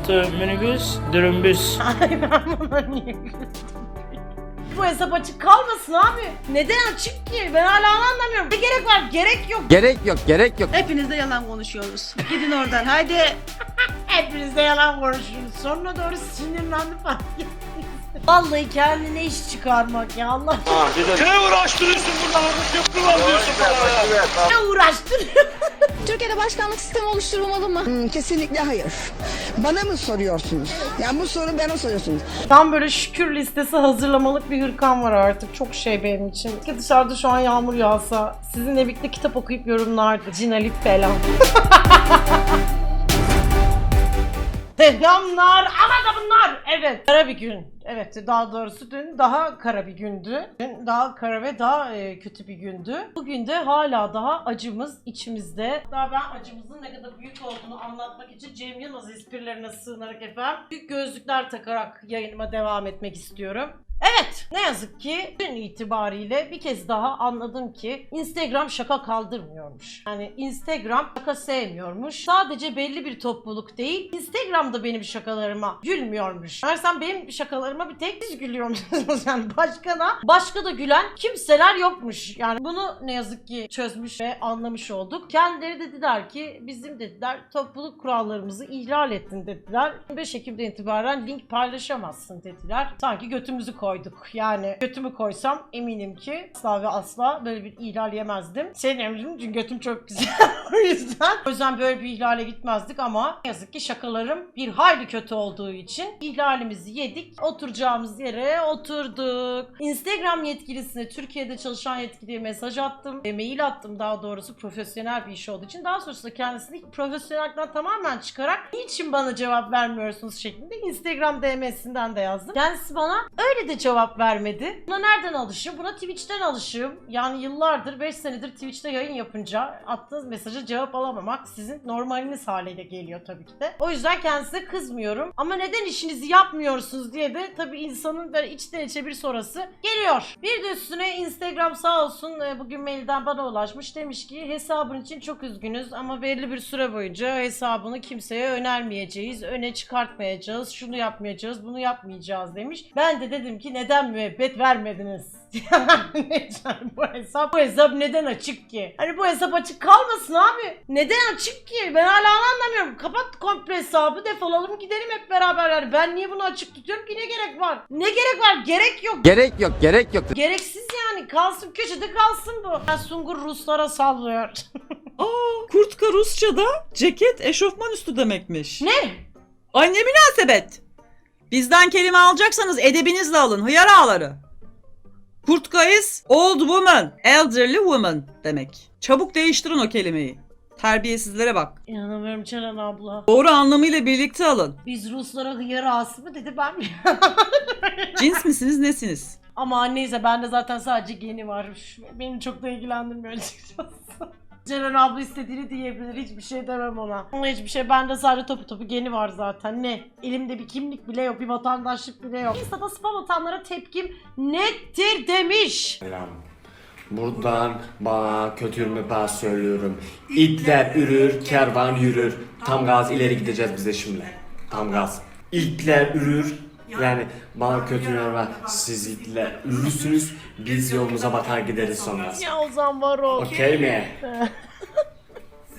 artı minibüs dürümbüs. Ay ben buna niye? Bu hesap açık kalmasın abi. Neden açık ki? Ben hala onu anlamıyorum. Ne gerek var? Gerek yok. Gerek yok, gerek yok. Hepiniz de yalan konuşuyoruz. Gidin oradan haydi. Hepiniz de yalan konuşuyorsunuz. Sonuna doğru sinirlendi fark. Vallahi kendine iş çıkarmak ya Allah Ne uğraştırıyorsun burada? Köprü var diyorsun bana ya. ne uğraştırıyor. Türkiye'de başkanlık sistemi oluşturulmalı mı? Hmm, kesinlikle hayır. Bana mı soruyorsunuz? Yani bu soru bana soruyorsunuz. Tam böyle şükür listesi hazırlamalık bir hırkam var artık. Çok şey benim için. Ki dışarıda şu an yağmur yağsa, sizinle birlikte kitap okuyup yorumlardı. Cinali falan. Selamlar. Ama da bunlar. Evet. Kara bir gün. Evet daha doğrusu dün daha kara bir gündü. Dün daha kara ve daha e, kötü bir gündü. Bugün de hala daha acımız içimizde. Daha ben acımızın ne kadar büyük olduğunu anlatmak için Cem Yılmaz esprilerine sığınarak efendim büyük gözlükler takarak yayınıma devam etmek istiyorum. Evet ne yazık ki dün itibariyle bir kez daha anladım ki Instagram şaka kaldırmıyormuş. Yani Instagram şaka sevmiyormuş. Sadece belli bir topluluk değil Instagram'da benim şakalarıma gülmüyormuş. Meğersem benim şakalarıma bir tek siz gülüyormuşsunuz yani başkana. Başka da gülen kimseler yokmuş. Yani bunu ne yazık ki çözmüş ve anlamış olduk. Kendileri dediler ki bizim dediler topluluk kurallarımızı ihlal ettin dediler. 5 Ekim'den itibaren link paylaşamazsın dediler. Sanki götümüzü koyduk. Yani götümü koysam eminim ki asla ve asla böyle bir ihlal yemezdim. Senin emrin çünkü götüm çok güzel. o yüzden o yüzden böyle bir ihlale gitmezdik ama yazık ki şakalarım bir hayli kötü olduğu için ihlalimizi yedik. Oturacağımız yere oturduk. Instagram yetkilisine Türkiye'de çalışan yetkiliye mesaj attım. E, mail attım daha doğrusu profesyonel bir iş olduğu için. Daha sonrasında kendisini profesyonellikten tamamen çıkarak niçin bana cevap vermiyorsunuz şeklinde Instagram DM'sinden de yazdım. Kendisi bana öyle de cevap vermedi. Buna nereden alışım? Buna Twitch'ten alışım. Yani yıllardır 5 senedir Twitch'te yayın yapınca attığınız mesaja cevap alamamak sizin normaliniz haliyle geliyor tabii ki de. O yüzden kendisine kızmıyorum. Ama neden işinizi yapmıyorsunuz diye de tabii insanın böyle içten içe bir sorası geliyor. Bir de üstüne Instagram sağ olsun e, bugün mailden bana ulaşmış. Demiş ki hesabın için çok üzgünüz ama belli bir süre boyunca hesabını kimseye önermeyeceğiz, öne çıkartmayacağız, şunu yapmayacağız, bunu yapmayacağız demiş. Ben de dedim ki neden müebbet vermediniz? Yani bu hesap bu hesap neden açık ki? Hani bu hesap açık kalmasın abi. Neden açık ki? Ben hala anlamıyorum. Kapat komple hesabı defolalım gidelim hep beraber yani. Ben niye bunu açık tutuyorum ki ne gerek var? Ne gerek var? Gerek yok. Gerek yok, gerek yok. Gereksiz yani. Kalsın köşede kalsın bu. Ben Sungur Ruslara sallıyor. Aa, kurtka Rusça'da ceket eşofman üstü demekmiş. ne? Ay ne münasebet. Bizden kelime alacaksanız edebinizle alın hıyar ağları. Kurtka is old woman, elderly woman demek. Çabuk değiştirin o kelimeyi. Terbiyesizlere bak. İnanamıyorum Çelen abla. Doğru anlamıyla birlikte alın. Biz Ruslara hıyar ağası mı dedi ben mi? Cins misiniz nesiniz? Ama neyse bende zaten sadece geni var. Beni çok da ilgilendirmiyor açıkçası. Ceren abla istediğini diyebilir. Hiçbir şey demem ona. Ama hiçbir şey. Bende sadece topu topu geni var zaten. Ne? Elimde bir kimlik bile yok. Bir vatandaşlık bile yok. Insta'da spam atanlara tepkim nettir demiş. Selam. Buradan bana kötü bir ben söylüyorum. İtler ürür, kervan yürür. Tam gaz ileri gideceğiz biz de şimdi. Tam gaz. İtler ürür. Yani bana kötü ben siz itler ürürsünüz. Biz yolumuza bakar gideriz sonra. Ya Ozan var ol. Okey mi?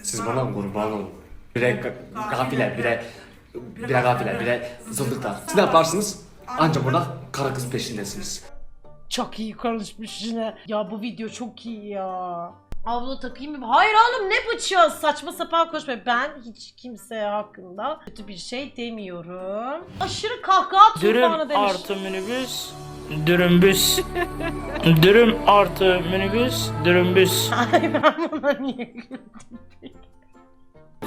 Siz bana kurban olun. Bire ga- gafile, bire bire gafile, bire zıldıklar. Siz ne yaparsınız? Ancak burada kara kız peşindesiniz. Çok iyi konuşmuş yine. Ya bu video çok iyi ya. Abla takayım mı? Hayır oğlum ne bıçağı saçma sapan konuşma. Ben hiç kimseye hakkında kötü bir şey demiyorum. Aşırı kahkaha Dürüm tufanı demiş. artı minibüs dürümbüs. Dürüm artı minibüs dürümbüs. Ay ben buna niye güldüm?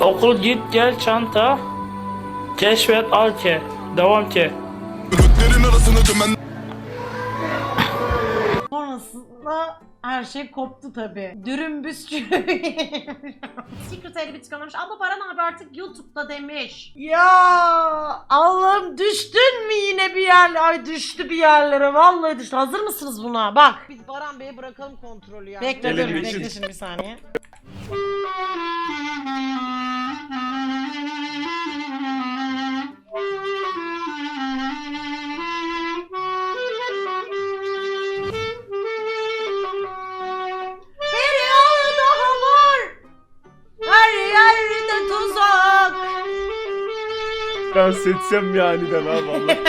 Okul git gel çanta. Keşfet al ke. Devam ke. Sonrasında her şey koptu tabi. Dürüm bisküvi. Secret Elbit göndermiş. Abla Baran abi artık YouTube'da demiş. Ya Allah'ım düştün mü yine bir yerlere? Ay düştü bir yerlere. Vallahi düştü. Hazır mısınız buna? Bak. Biz Baran Bey'e bırakalım kontrolü yani. Bekle dur. Bekle için. şimdi bir saniye. dans etsem ya aniden abi Allah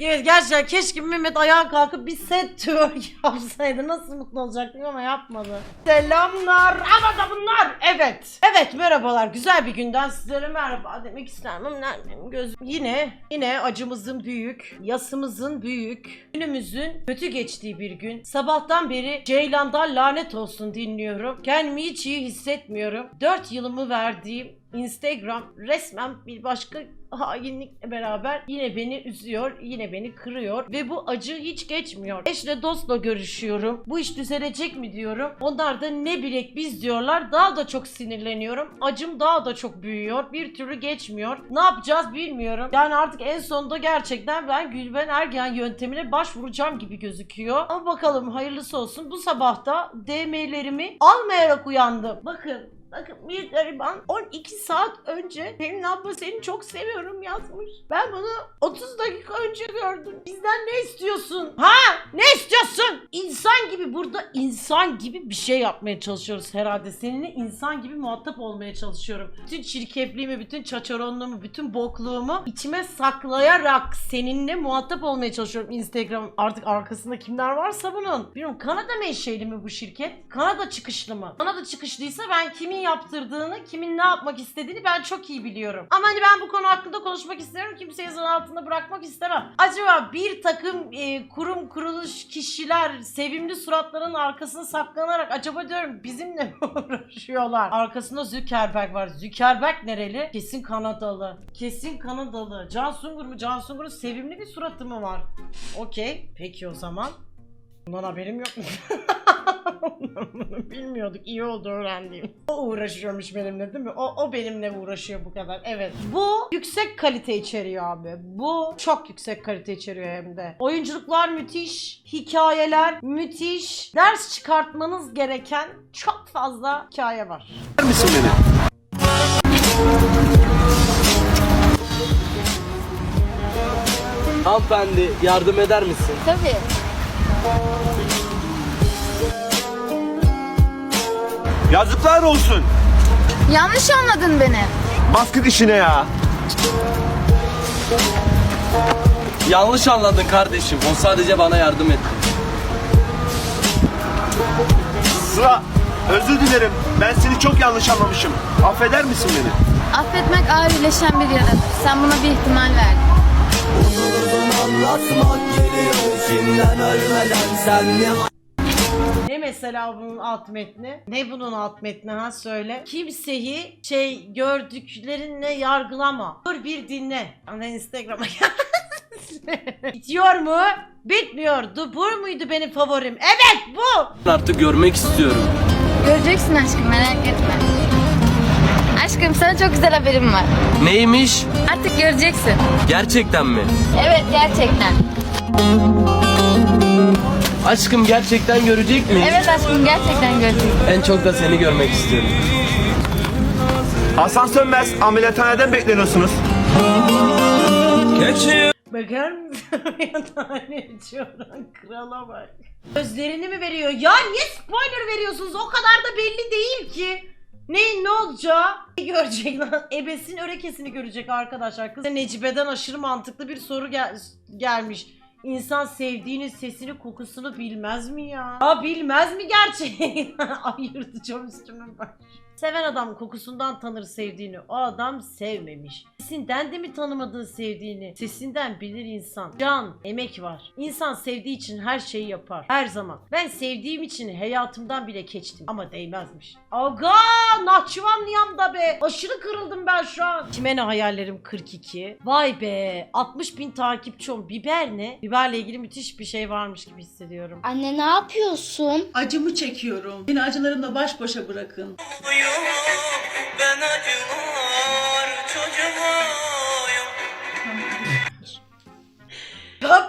Evet gerçekten keşke Mehmet ayağa kalkıp bir set twerk yapsaydı. Nasıl mutlu olacaktım ama yapmadı. Selamlar ama da bunlar. Evet. Evet merhabalar. Güzel bir günden sizlere merhaba demek isterim. ama Nereden göz Yine yine acımızın büyük, yasımızın büyük, günümüzün kötü geçtiği bir gün. Sabahtan beri Ceylan'dan lanet olsun dinliyorum. Kendimi hiç iyi hissetmiyorum. 4 yılımı verdiğim Instagram resmen bir başka hainlikle beraber yine beni üzüyor, yine beni kırıyor ve bu acı hiç geçmiyor. Eşle dostla görüşüyorum. Bu iş düzelecek mi diyorum. Onlar da ne bilek biz diyorlar. Daha da çok sinirleniyorum. Acım daha da çok büyüyor. Bir türlü geçmiyor. Ne yapacağız bilmiyorum. Yani artık en sonunda gerçekten ben Gülben Ergen yöntemine başvuracağım gibi gözüküyor. Ama bakalım hayırlısı olsun. Bu sabahta DM'lerimi almayarak uyandım. Bakın Bakın bir gariban 12 saat önce Pelin abla seni çok seviyorum yazmış. Ben bunu 30 dakika önce gördüm. Bizden ne istiyorsun? Ha? Ne istiyorsun? İnsan gibi burada insan gibi bir şey yapmaya çalışıyoruz herhalde. Seninle insan gibi muhatap olmaya çalışıyorum. Bütün çirkefliğimi, bütün çaçaronluğumu, bütün bokluğumu içime saklayarak seninle muhatap olmaya çalışıyorum Instagram. Artık arkasında kimler varsa bunun. Bilmiyorum Kanada menşeli mi bu şirket? Kanada çıkışlı mı? Kanada çıkışlıysa ben kimin yaptırdığını, kimin ne yapmak istediğini ben çok iyi biliyorum. Ama hani ben bu konu hakkında konuşmak istiyorum. Kimseyi zan altında bırakmak istemem. Acaba bir takım e, kurum kuruluş kişiler sevimli suratların arkasına saklanarak acaba diyorum bizimle mi uğraşıyorlar? Arkasında Zuckerberg var. Zuckerberg nereli? Kesin Kanadalı. Kesin Kanadalı. Can Sungur mu? Can Sungur'un sevimli bir suratı mı var? Okey. Peki o zaman. Bundan haberim yok mu? Bunu bilmiyorduk. İyi oldu öğrendiğim. O uğraşıyormuş benimle değil mi? O, o benimle uğraşıyor bu kadar. Evet. Bu yüksek kalite içeriyor abi. Bu çok yüksek kalite içeriyor hem de. Oyunculuklar müthiş. Hikayeler müthiş. Ders çıkartmanız gereken çok fazla hikaye var. misin beni? Hanımefendi yardım eder misin? Tabii. Yazıklar olsun. Yanlış anladın beni. Baskın işine ya. Yanlış anladın kardeşim. O sadece bana yardım etti. Sıra. Özür dilerim. Ben seni çok yanlış anlamışım. Affeder misin beni? Affetmek ağırleşen bir yaradır. Sen buna bir ihtimal ver. Ne mesela bunun alt metni? Ne bunun alt metni ha söyle. Kimseyi şey gördüklerinle yargılama. Dur bir dinle. Ana Instagram'a gel. Bitiyor mu? Bitmiyordu. Bu muydu benim favorim? Evet bu. Artık görmek istiyorum. Göreceksin aşkım merak etme. Aşkım sana çok güzel haberim var. Neymiş? Artık göreceksin. Gerçekten mi? Evet gerçekten. Aşkım gerçekten görecek mi? Evet aşkım gerçekten göreceksin. En çok da seni görmek istiyorum. Hasan Sönmez ameliyathaneden bekleniyorsunuz. Bakar mısın? tane. Krala bak. Gözlerini mi veriyor? Ya niye spoiler veriyorsunuz? O kadar da belli değil ki. Ne ne olacağı? Ne görecek lan? Ebesin örekesini görecek arkadaşlar. Kız Necibe'den aşırı mantıklı bir soru gel gelmiş. İnsan sevdiğinin sesini kokusunu bilmez mi ya? Aa bilmez mi gerçekten? Ay yırtacağım üstüme bak. Seven adam kokusundan tanır sevdiğini. O adam sevmemiş. Sesinden de mi tanımadın sevdiğini? Sesinden bilir insan. Can, emek var. İnsan sevdiği için her şeyi yapar. Her zaman. Ben sevdiğim için hayatımdan bile geçtim. Ama değmezmiş. Aga! Nahçıvan niyamda be. Aşırı kırıldım ben şu an. Kime ne hayallerim 42. Vay be. 60 bin takipçi on. Biber ne? Biberle ilgili müthiş bir şey varmış gibi hissediyorum. Anne ne yapıyorsun? Acımı çekiyorum. Beni acılarımla baş başa bırakın.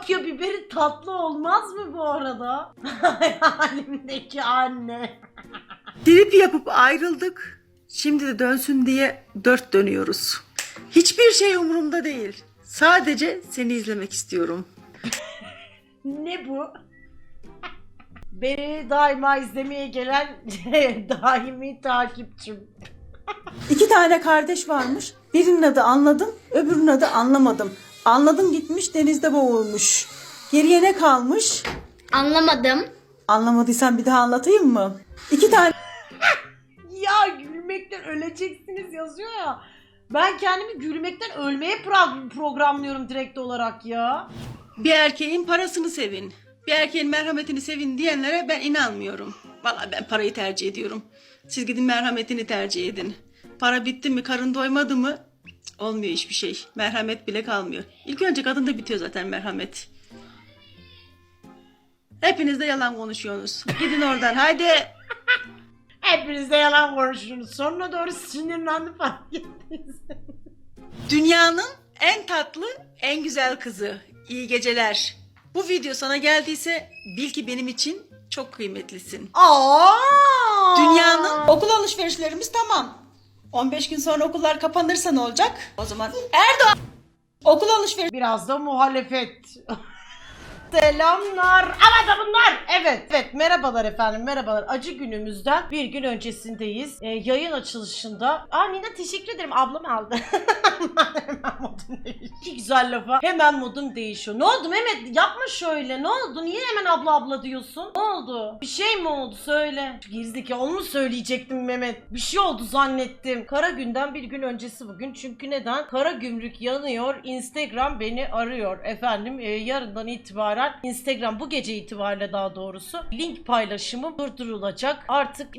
Kapya biberi tatlı olmaz mı bu arada? Hayalimdeki anne. Trip yapıp ayrıldık. Şimdi de dönsün diye dört dönüyoruz. Hiçbir şey umurumda değil. Sadece seni izlemek istiyorum. Ne bu? Beni daima izlemeye gelen daimi takipçim. İki tane kardeş varmış. Birinin adı anladım, öbürünün adı anlamadım. Anladım gitmiş denizde boğulmuş. Geriye ne kalmış? Anlamadım. Anlamadıysan bir daha anlatayım mı? İki tane Ya gülmekten öleceksiniz yazıyor ya. Ben kendimi gülmekten ölmeye pro- programlıyorum direkt olarak ya. Bir erkeğin parasını sevin. Bir erkeğin merhametini sevin diyenlere ben inanmıyorum. Vallahi ben parayı tercih ediyorum. Siz gidin merhametini tercih edin. Para bitti mi, karın doymadı mı cık, olmuyor hiçbir şey. Merhamet bile kalmıyor. İlk önce kadında bitiyor zaten merhamet. Hepiniz de yalan konuşuyorsunuz. Gidin oradan haydi. Hepiniz de yalan konuşuyorsunuz. Sonuna doğru sinirlendim fark ettiniz. Dünyanın en tatlı, en güzel kızı. İyi geceler. Bu video sana geldiyse bil ki benim için çok kıymetlisin. Aa! Dünyanın okul alışverişlerimiz tamam. 15 gün sonra okullar kapanırsa ne olacak? O zaman Erdoğan okul alışveriş Biraz da muhalefet. Selamlar. Ama da bunlar. Evet. Evet. Merhabalar efendim. Merhabalar. Acı günümüzden bir gün öncesindeyiz. Ee, yayın açılışında. Aa Nina teşekkür ederim. Ablam aldı. hemen modum değişiyor. İki güzel lafa. Hemen modum değişiyor. Ne oldu Mehmet? Yapma şöyle. Ne oldu? Niye hemen abla abla diyorsun? Ne oldu? Bir şey mi oldu? Söyle. Şu Gerizekalı onu mu söyleyecektim Mehmet? Bir şey oldu zannettim. Kara günden bir gün öncesi bugün. Çünkü neden? Kara gümrük yanıyor. Instagram beni arıyor. Efendim e, yarından itibaren Instagram bu gece itibariyle daha doğrusu link paylaşımı durdurulacak. Artık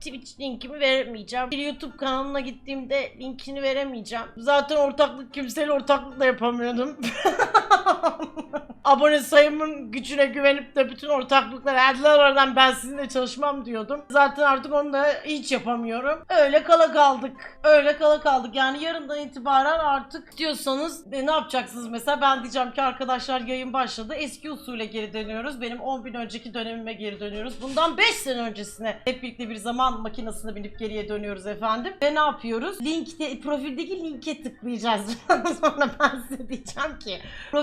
Twitch linkimi veremeyeceğim. Bir YouTube kanalına gittiğimde linkini veremeyeceğim. Zaten ortaklık kimseyle ortaklık da yapamıyordum. Abone sayımın gücüne güvenip de bütün ortaklıklar erdiler oradan ben sizinle çalışmam diyordum. Zaten artık onu da hiç yapamıyorum. Öyle kala kaldık. Öyle kala kaldık. Yani yarından itibaren artık diyorsanız e, ne yapacaksınız mesela ben diyeceğim ki arkadaşlar yayın başladı. Eski usule geri dönüyoruz. Benim 10 bin önceki dönemime geri dönüyoruz. Bundan 5 sene öncesine hep birlikte bir zaman makinesine binip geriye dönüyoruz efendim. Ve ne yapıyoruz? Linkte, profildeki linke tıklayacağız. Sonra ben size diyeceğim ki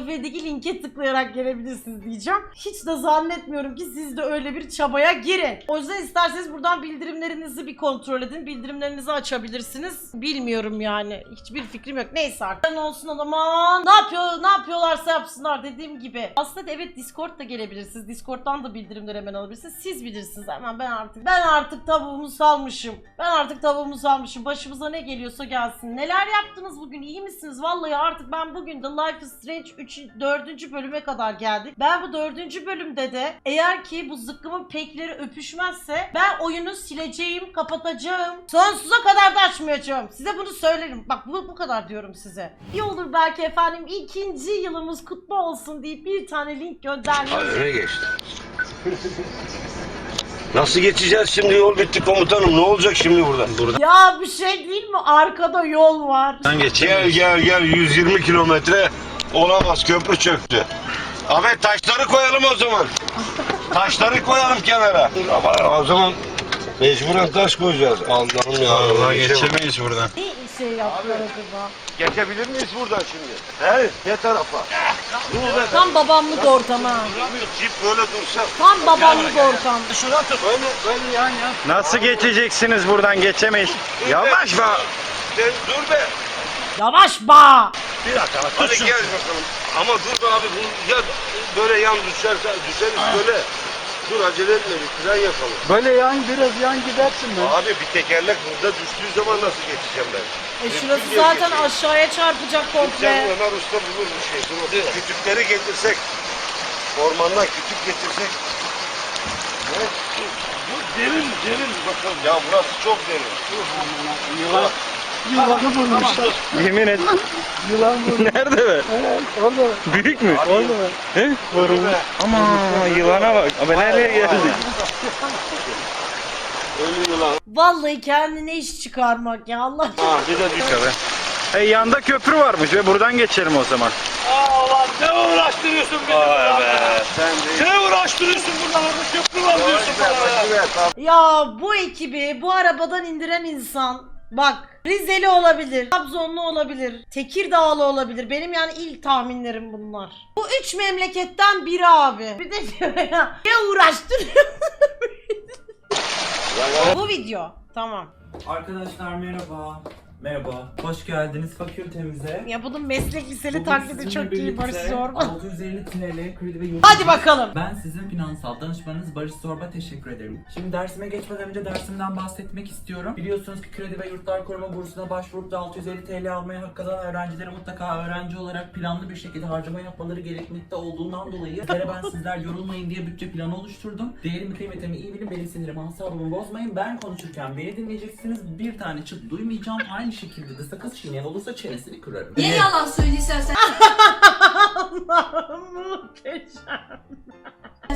profildeki linke tıklayarak gelebilirsiniz diyeceğim. Hiç de zannetmiyorum ki siz de öyle bir çabaya girin. O yüzden isterseniz buradan bildirimlerinizi bir kontrol edin. Bildirimlerinizi açabilirsiniz. Bilmiyorum yani. Hiçbir fikrim yok. Neyse artık. Ne olsun o zaman. Ne yapıyor? Ne yapıyorlarsa yapsınlar dediğim gibi. Aslında evet Discord da gelebilirsiniz. Discord'dan da bildirimleri hemen alabilirsiniz. Siz bilirsiniz. Hemen ben artık ben artık tavuğumu salmışım. Ben artık tavuğumu salmışım. Başımıza ne geliyorsa gelsin. Neler yaptınız bugün? İyi misiniz? Vallahi artık ben bugün de Life is Strange 3. 4. bölüme kadar geldik. Ben bu 4. bölümde de eğer ki bu zıkkımın pekleri öpüşmezse ben oyunu sileceğim, kapatacağım. Sonsuza kadar da açmayacağım. Size bunu söylerim. Bak bu, bu kadar diyorum size. İyi olur belki efendim ikinci yılımız kutlu olsun deyip bir tane link göndermeyi Öne geçti. Nasıl geçeceğiz şimdi yol bitti komutanım ne olacak şimdi burada? Buradan Ya bir şey değil mi? Arkada yol var. Gel gel gel 120 kilometre olamaz köprü çöktü. Ahmet taşları koyalım o zaman. Taşları koyalım kenara. Ama o zaman mecburen taş koyacağız. Allah'ım ya. Allah geçemeyiz buradan. Ne şey yaptılar acaba? Geçebilir miyiz buradan şimdi? He? Ne tarafa? Dur be. Tam babamlık ortam ha. Cip böyle dursa. Tam babamlık ortam. Şuna tut. Böyle, böyle yan yan. Nasıl geçeceksiniz buradan geçemeyiz? Yavaş be. Dur be. Yavaş ba. Bir dakika. Hadi gel bakalım. Ama dur be abi bu ya böyle yan düşerse düşeriz böyle. Dur acele etme bir tren yapalım. Böyle yan biraz yan gidersin be. Abi bir tekerlek burada düştüğü zaman nasıl geçeceğim ben? E şurası zaten aşağıya çarpacak Sen komple. Ömer Usta bulur bir şey. Dur, kütükleri getirsek. Ormandan kütük getirsek. Ne? Bu derin derin bakalım. Ya burası çok derin. Yılan. Yılanı bulmuşlar. Yemin et. Yılan bulmuş. Nerede be? Evet, orada. Büyük mü? Orada. He? Vurulmuş. Ama yılana bak. Ama nereye geldik? Ölü yılan. Vallahi kendine iş çıkarmak ya Allah. Ha bir de düş. E, yanda köprü varmış ve buradan geçelim o zaman. Allah ne uğraştırıyorsun beni Vay be. Sen de. Ne uğraştırıyorsun burada? Köprü var diyorsun bana. Ya bu ekibi bu arabadan indiren insan bak Rizeli olabilir, Trabzonlu olabilir, Tekirdağlı olabilir. Benim yani ilk tahminlerim bunlar. Bu üç memleketten biri abi. Bir de diyor ya ne uğraştırıyor? bu video. Tamam. Arkadaşlar merhaba. Merhaba, hoş geldiniz fakültemize. Ya bunun meslek liseli taklidi çok iyi Barış Zorba. 650 TL kredi ve yurt Hadi bakalım. Ben sizin finansal danışmanınız Barış Zorba teşekkür ederim. Şimdi dersime geçmeden önce dersimden bahsetmek istiyorum. Biliyorsunuz ki kredi ve yurtlar koruma bursuna başvurup da 650 TL almaya hak kazanan öğrencilere mutlaka öğrenci olarak planlı bir şekilde harcama yapmaları gerekmekte olduğundan dolayı sizlere ben sizler yorulmayın diye bütçe planı oluşturdum. Değerimi kıymetimi iyi bilin benim sinirimi asabımı bozmayın. Ben konuşurken beni dinleyeceksiniz. Bir tane çıt duymayacağım. Aynı şekilde de sakız çiğneyen olursa çenesini kırarım. Niye yalan söylüyorsun sen? Allah'ım muhteşem.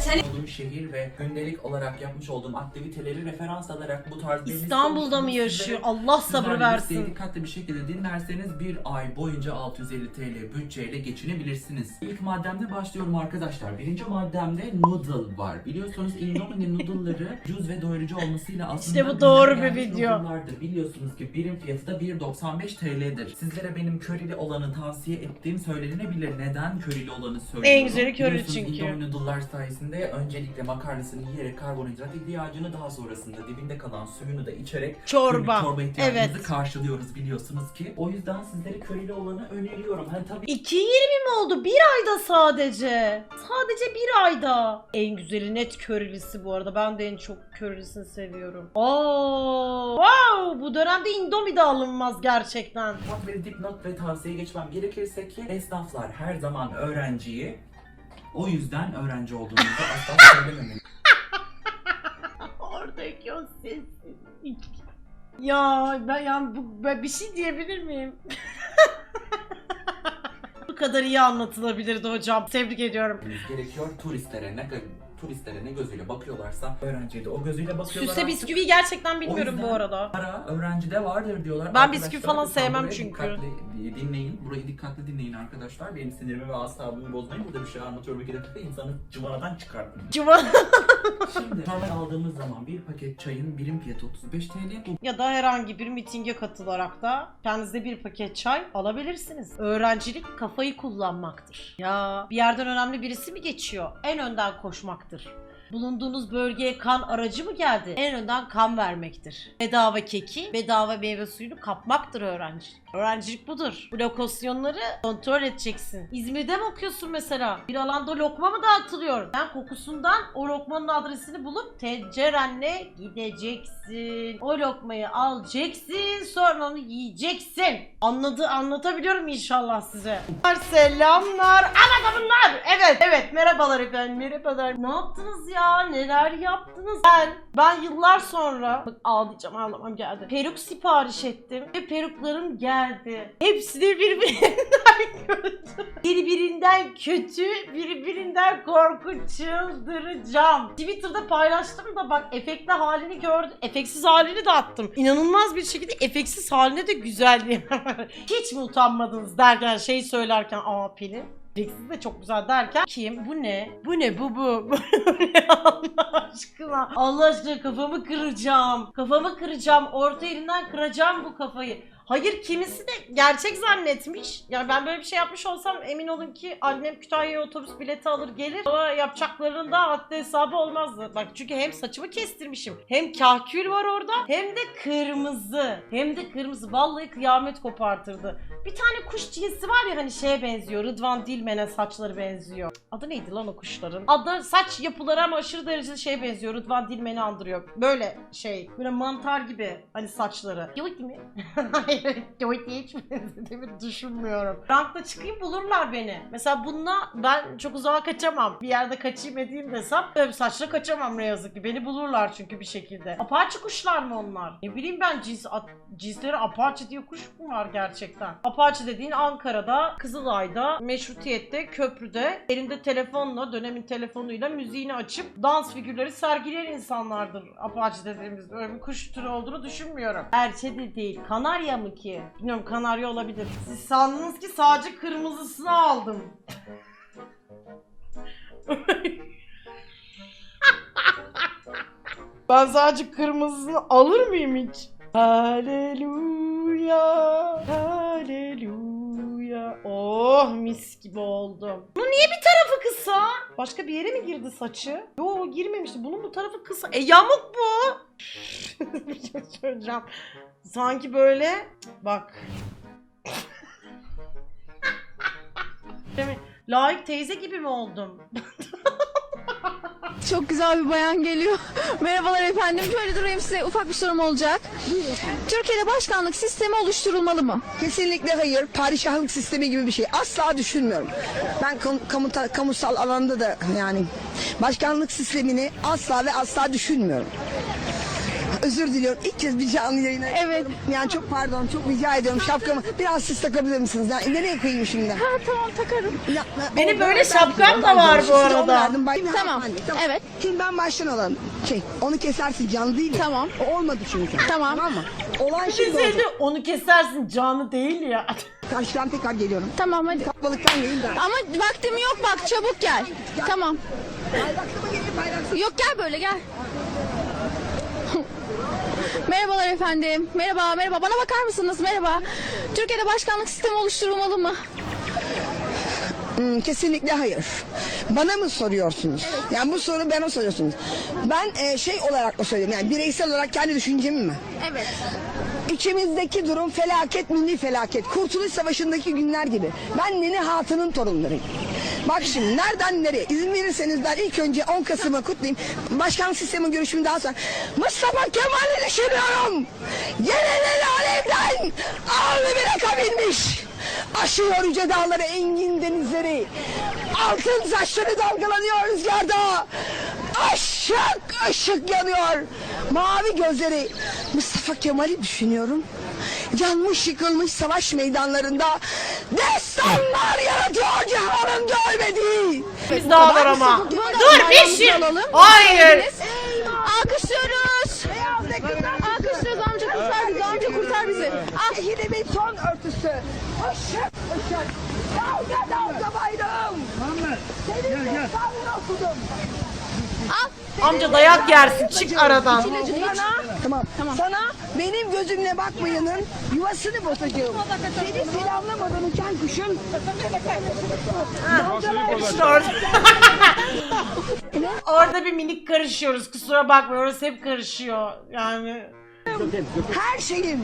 Olduğum şehir ve gündelik olarak yapmış olduğum aktiviteleri referans alarak bu tarz bir İstanbul'da mı yaşıyor? Allah sabır versin. dikkatli bir şekilde dinlerseniz bir ay boyunca 650 TL bütçeyle geçinebilirsiniz. İlk maddemde başlıyorum arkadaşlar. Birinci maddemde noodle var. Biliyorsunuz Indomie noodle'ları ucuz ve doyurucu olmasıyla aslında İşte bu doğru bir video. noodle'lardır. Biliyorsunuz ki birim fiyatı da 1.95 TL'dir. Sizlere benim körili olanı tavsiye ettiğim söylenebilir. Neden körili olanı söylüyorum? En güzeli körili Biliyorsunuz çünkü. Indomie noodle'lar sayesinde öncelikle makarnasını yiyerek karbonhidrat ihtiyacını daha sonrasında dibinde kalan suyunu da içerek Çorba. çorba ihtiyacımızı Evet. karşılıyoruz biliyorsunuz ki. O yüzden sizlere körili olanı öneriyorum. Hani tabii 2.20 mi oldu? Bir ayda sadece. Sadece bir ayda. En güzeli net körülisi bu arada. Ben de en çok körülisini seviyorum. Oo, wow! Bu dönemde Indomie de alınmaz gerçekten. ufak bir dipnot ve tavsiye geçmem gerekirse ki esnaflar her zaman öğrenciyi o yüzden öğrenci olduğunuzu asla söylememeli. Oradaki o sessizlik. Ya ben yani bu ben bir şey diyebilir miyim? bu kadar iyi anlatılabilirdi hocam. Tebrik ediyorum. gerekiyor turistlere ne turistlere ne gözüyle bakıyorlarsa öğrenciye de o gözüyle bakıyorlar. Süse artık. bisküvi gerçekten bilmiyorum yüzden- bu arada. Para öğrencide vardır diyorlar. Ben Arkadaşlar, bisküvi falan lütfen sevmem burayı çünkü. Dikkatli dinleyin. Burayı dikkatli dinleyin arkadaşlar. Benim sinirimi ve asabımı bozmayın. Burada bir şey anlatıyorum. iki dakika insanı cıvanadan çıkartmayın. Cıva Şimdi normal aldığımız zaman bir paket çayın birim fiyatı 35 TL. Ya da herhangi bir mitinge katılarak da kendinize bir paket çay alabilirsiniz. Öğrencilik kafayı kullanmaktır. Ya bir yerden önemli birisi mi geçiyor? En önden koşmaktır. Bulunduğunuz bölgeye kan aracı mı geldi? En önden kan vermektir. Bedava keki, bedava meyve suyunu kapmaktır öğrencilik. Öğrencilik budur. Bu lokasyonları kontrol edeceksin. İzmir'de mi okuyorsun mesela? Bir alanda lokma mı dağıtılıyor? Sen kokusundan o lokmanın adresini bulup tencerenle gideceksin. O lokmayı alacaksın sonra onu yiyeceksin. Anladı anlatabiliyorum inşallah size. Selamlar. Da bunlar. Evet evet merhabalar efendim merhabalar. Ne yaptınız ya? Neler yaptınız? Ben ben yıllar sonra bak ağlayacağım ağlamam geldi. Peruk sipariş ettim ve peruklarım geldi. Hepsi de birbirinden kötü. Birbirinden kötü, birbirinden korkunç çıldıracağım. Twitter'da paylaştım da bak efektli halini gördüm. Efeksiz halini de attım. İnanılmaz bir şekilde efeksiz haline de güzel diye. Hiç mi utanmadınız derken şey söylerken aa Pelin Efeksiz de çok güzel derken kim? Bu ne? Bu ne? Bu bu. Allah aşkına? Allah aşkına kafamı kıracağım. Kafamı kıracağım. Orta yerinden kıracağım bu kafayı. Hayır kimisi de gerçek zannetmiş. Yani ben böyle bir şey yapmış olsam emin olun ki annem Kütahya'ya otobüs bileti alır gelir. Ama yapacaklarının da haddi hesabı olmazdı. Bak çünkü hem saçımı kestirmişim. Hem kahkül var orada. Hem de kırmızı. Hem de kırmızı. Vallahi kıyamet kopartırdı. Bir tane kuş cinsi var ya hani şeye benziyor. Rıdvan Dilmen'e saçları benziyor. Adı neydi lan o kuşların? Adı saç yapıları ama aşırı derecede şeye benziyor. Rıdvan Dilmen'i andırıyor. Böyle şey. Böyle mantar gibi hani saçları. Yok mi? Hayır. Yok hiç benzediğimi düşünmüyorum. Rankta çıkayım bulurlar beni. Mesela bununla ben çok uzağa kaçamam. Bir yerde kaçayım edeyim desem böyle saçla kaçamam ne yazık ki. Beni bulurlar çünkü bir şekilde. Apache kuşlar mı onlar? Ne bileyim ben cins, cinsleri Apache diye kuş mu var gerçekten? Apache dediğin Ankara'da, Kızılay'da, Meşrutiyet'te, köprüde elinde telefonla, dönemin telefonuyla müziğini açıp dans figürleri sergileyen insanlardır Apache dediğimiz. Öyle bir kuş türü olduğunu düşünmüyorum. Erçe de değil. Kanarya mı ki? Bilmiyorum kanarya olabilir. Siz sandınız ki sadece kırmızısını aldım. ben sadece kırmızısını alır mıyım hiç? Haleluya, haleluya. Oh mis gibi oldum. Bunun niye bir tarafı kısa? Başka bir yere mi girdi saçı? Yo girmemişti. Bunun bu tarafı kısa. E yamuk bu. bir şey söyleyeceğim. Sanki böyle bak. Mi? Layık teyze gibi mi oldum? Çok güzel bir bayan geliyor. Merhabalar efendim. Şöyle durayım size ufak bir sorum olacak. Türkiye'de başkanlık sistemi oluşturulmalı mı? Kesinlikle hayır. Padişahlık sistemi gibi bir şey. Asla düşünmüyorum. Ben kam- kamuta- kamusal alanda da yani başkanlık sistemini asla ve asla düşünmüyorum. Özür diliyorum. İlk kez bir canlı yayına. Evet. Yani çok pardon, çok rica ediyorum. Şapkamı biraz siz takabilir misiniz? Yani nereye koyayım şimdi? Ha, tamam takarım. Ya, Benim böyle ben- şapkam da ben- var bu size onu arada. verdim. Bak- Tamam, evet. Şimdi ben baştan alalım. Şey, onu kesersin canlı değil. Tamam. O olmadı çünkü. Tamam. mı? Olan şimdi olacak. onu kesersin canı değil ya. Karşıdan tekrar geliyorum. Tamam hadi. Kapalıktan gelin de. Ama vaktim yok bak çabuk gel. Tamam. Bayraklı mı gelin bayraksız? Yok gel böyle gel. Merhabalar efendim. Merhaba, merhaba. Bana bakar mısınız? Merhaba. Türkiye'de başkanlık sistemi oluşturulmalı mı? Hmm, kesinlikle hayır. Bana mı soruyorsunuz? Yani bu soru bana soruyorsunuz. Ben e, şey olarak mı söylüyorum? Yani bireysel olarak kendi düşüncemi mi? Evet. İçimizdeki durum felaket, milli felaket. Kurtuluş Savaşı'ndaki günler gibi. Ben Nene Hatun'un torunlarıyım. Bak şimdi nereden nereye? İzin verirseniz ben ilk önce 10 Kasım'ı kutlayayım. Başkan sistemin görüşümü daha sonra. Mustafa Kemal'i düşünüyorum. Yenileri alevden ağlı bile kabilmiş. Aşıyor yüce dağları, engin denizleri. Altın saçları dalgalanıyor rüzgarda. Aşık ışık yanıyor. Mavi gözleri. Mustafa Kemal'i düşünüyorum. Yanmış yıkılmış savaş meydanlarında destanlar yaratıyor cihanın görmediği. Biz daha var ama. Dur bir şey. alalım. Hayır. Alkışlıyoruz. Alkışlıyoruz amca kurtar bizi, amca kurtar bizi. Ah, Şehrimin son örtüsü. Işık ışık. Dalga dalga bayrağım. Senin gel, gel. okudum. Al. Amca dayak yersin. Çık aradan. Sana, tamam. Sana benim gözümle bakmayanın yuvasını bozacağım. Seni selamlamadan uçan kuşun İşte orada. orada bir minik karışıyoruz. Kusura bakma. Orası hep karışıyor. Yani. her şeyim.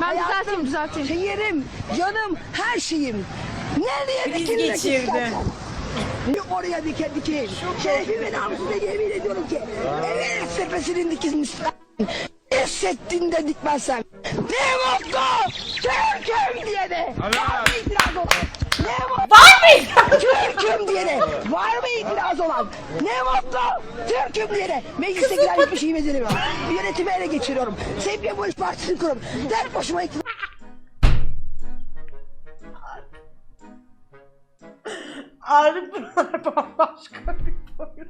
Ben düzelteyim, düzelteyim. Şehirim, canım, her şeyim. Nereye Kriz dikilmek geçirdi. istersen. Oraya diken dikeyim. Şerefime namusuna yemin ediyorum ki. Everest tepesinin dikilmiş. Essettin dikmezsem. Ne mutlu Türk'üm diyene. Var mı itiraz olan? Ne mutlu Var mı? Türk'üm diyene. Var mı itiraz olan? Ne mutlu Türk'üm diyene. Meclise giren hiçbir şeyim edilemiyor. Yönetimi ele geçiriyorum. Sevgiye Barış Partisi'ni kurup. Tek başıma iktidar Artık buralar bambaşka bir boyut.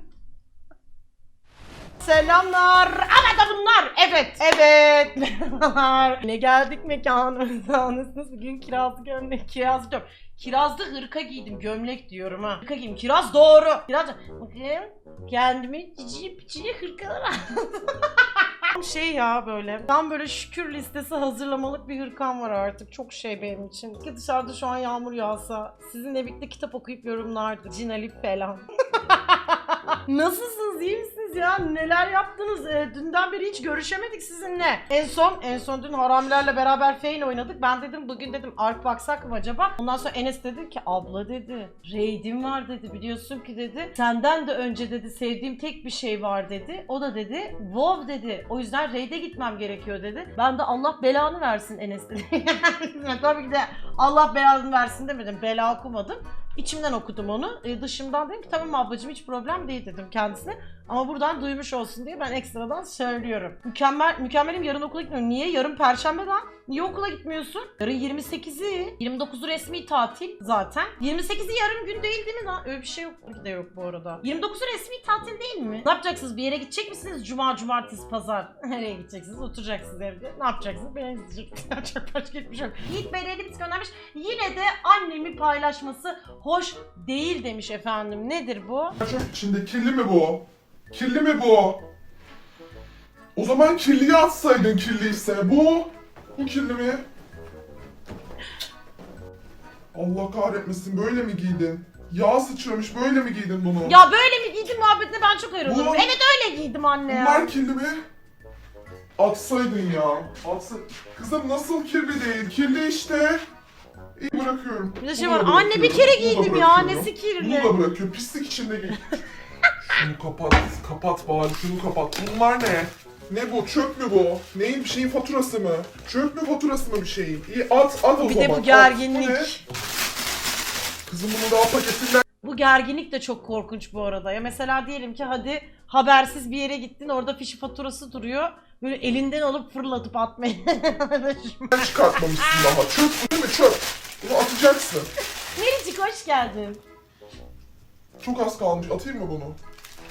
Selamlar. Da bunlar. Evet. Evet. Merhabalar. Ne geldik mekanımıza. Anasınız bugün kirazlı gömlek. Kiraz diyorum. Kirazlı hırka giydim. Gömlek diyorum ha. Hırka giydim. Kiraz doğru. Kiraz. Bakayım. Kendimi cici piçiye hırkalar Tam şey ya böyle. Tam böyle şükür listesi hazırlamalık bir hırkam var artık. Çok şey benim için. Ki dışarıda şu an yağmur yağsa sizinle birlikte kitap okuyup yorumlardı. Cinalip falan. Nasılsınız? iyi misiniz ya? Neler yaptınız? Ee, dünden beri hiç görüşemedik sizinle. En son en son dün haramilerle beraber Feyn oynadık. Ben dedim bugün dedim Ark baksak mı acaba? Ondan sonra Enes dedi ki abla dedi. Raid'im var dedi. Biliyorsun ki dedi. Senden de önce dedi sevdiğim tek bir şey var dedi. O da dedi WoW dedi. O yüzden Raid'e gitmem gerekiyor dedi. Ben de Allah belanı versin Enes dedi. Yani Tabii ki de Allah belanı versin demedim. Bela okumadım. İçimden okudum onu. E, dışımdan dedim ki tamam ablacığım hiç problem değil dedim kendisine. Ama buradan duymuş olsun diye ben ekstradan söylüyorum. Mükemmel, mükemmelim yarın okula gitmiyorum. Niye? Yarın perşembe lan. Niye okula gitmiyorsun? Yarın 28'i. 29'u resmi tatil zaten. 28'i yarım gün değil değil mi lan? Öyle bir şey yok. Bir de yok bu arada. 29'u resmi tatil değil mi? Ne yapacaksınız? Bir yere gidecek misiniz? Cuma, cumartesi, pazar. Nereye gideceksiniz? Oturacaksınız evde. Ne yapacaksınız? Beni izleyeceksiniz. Yapacak başka hiçbir şey yok. Yiğit Bey elimiz göndermiş. Yine de annemi paylaşması hoş değil demiş efendim. Nedir bu? Şimdi kirli mi bu? Kirli mi bu? O zaman kirliyi atsaydın kirliyse. Bu? Bu kirli mi? Allah kahretmesin böyle mi giydin? Yağ sıçramış böyle mi giydin bunu? Ya böyle mi giydim muhabbetine ben çok ayrılıyorum. Bu- Evet öyle giydim anne ya. Bunlar kirli mi? Atsaydın ya. Atsa... Kızım nasıl kirli değil? Kirli işte. İyi bırakıyorum. Bir de şey Bunu var, da anne bir bırakıyorum. kere Bunu da giydim ya, bırakıyorum. nesi kirli? Bunu da bırakıyorum. Pislik içinde giy. Şunu kapat, kapat bari şunu kapat. Bunlar ne? Ne bu? Çöp mü bu? Neyin bir şeyin faturası mı? Çöp mü faturası mı bir şeyin? İyi at, at o Bir zaman. de bu at. gerginlik. Ne? Kızım bunu daha paketinden Bu gerginlik de çok korkunç bu arada. Ya mesela diyelim ki hadi habersiz bir yere gittin orada fişi faturası duruyor. Böyle elinden alıp fırlatıp atmaya. çıkartmamışsın daha. Çöp değil mi? Çöp. Bunu atacaksın. Melicik hoş geldin. Çok az kalmış. Atayım mı bunu?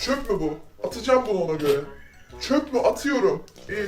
Çöp mü bu? Atacağım bunu ona göre. Çöp mü? Atıyorum. İyi.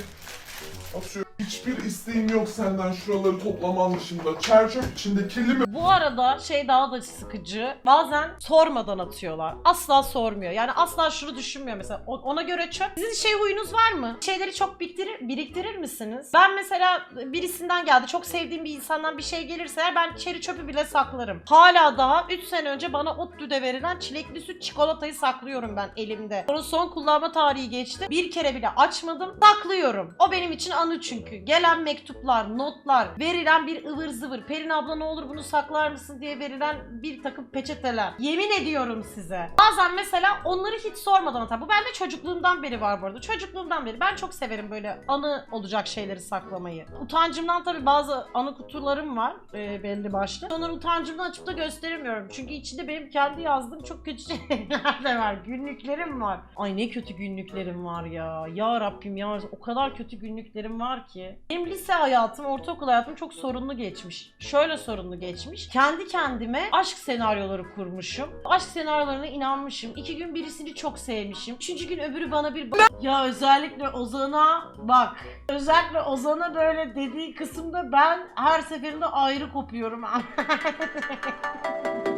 Atıyorum. Hiçbir isteğim yok senden şuraları toplaman dışında. Çer çöp içinde kirli mi? Bu arada şey daha da sıkıcı. Bazen sormadan atıyorlar. Asla sormuyor. Yani asla şunu düşünmüyor mesela. Ona göre çöp. Sizin şey huyunuz var mı? Şeyleri çok biriktirir, biriktirir misiniz? Ben mesela birisinden geldi. Çok sevdiğim bir insandan bir şey gelirse eğer ben çeri çöpü bile saklarım. Hala daha 3 sene önce bana ODTÜ'de verilen çilekli süt çikolatayı saklıyorum ben elimde. Onun son kullanma tarihi geçti. Bir kere bile açmadım. Saklıyorum. O benim için anı çünkü. Gelen mektuplar, notlar, verilen bir ıvır zıvır. Perin abla ne olur bunu saklar mısın diye verilen bir takım peçeteler. Yemin ediyorum size. Bazen mesela onları hiç sormadan atar. Bu bende çocukluğumdan beri var bu arada. Çocukluğumdan beri. Ben çok severim böyle anı olacak şeyleri saklamayı. Utancımdan tabii bazı anı kutularım var e, belli başlı. Onları utancımdan açıp da gösteremiyorum. Çünkü içinde benim kendi yazdığım çok kötü şeyler de var. Günlüklerim var. Ay ne kötü günlüklerim var ya. Ya Rabbim ya o kadar kötü günlüklerim var ki. Benim lise hayatım, ortaokul hayatım çok sorunlu geçmiş. Şöyle sorunlu geçmiş. Kendi kendime aşk senaryoları kurmuşum. Aşk senaryolarına inanmışım. İki gün birisini çok sevmişim. Üçüncü gün öbürü bana bir... Ya özellikle Ozan'a bak. Özellikle Ozan'a böyle dediği kısımda ben her seferinde ayrı kopuyorum.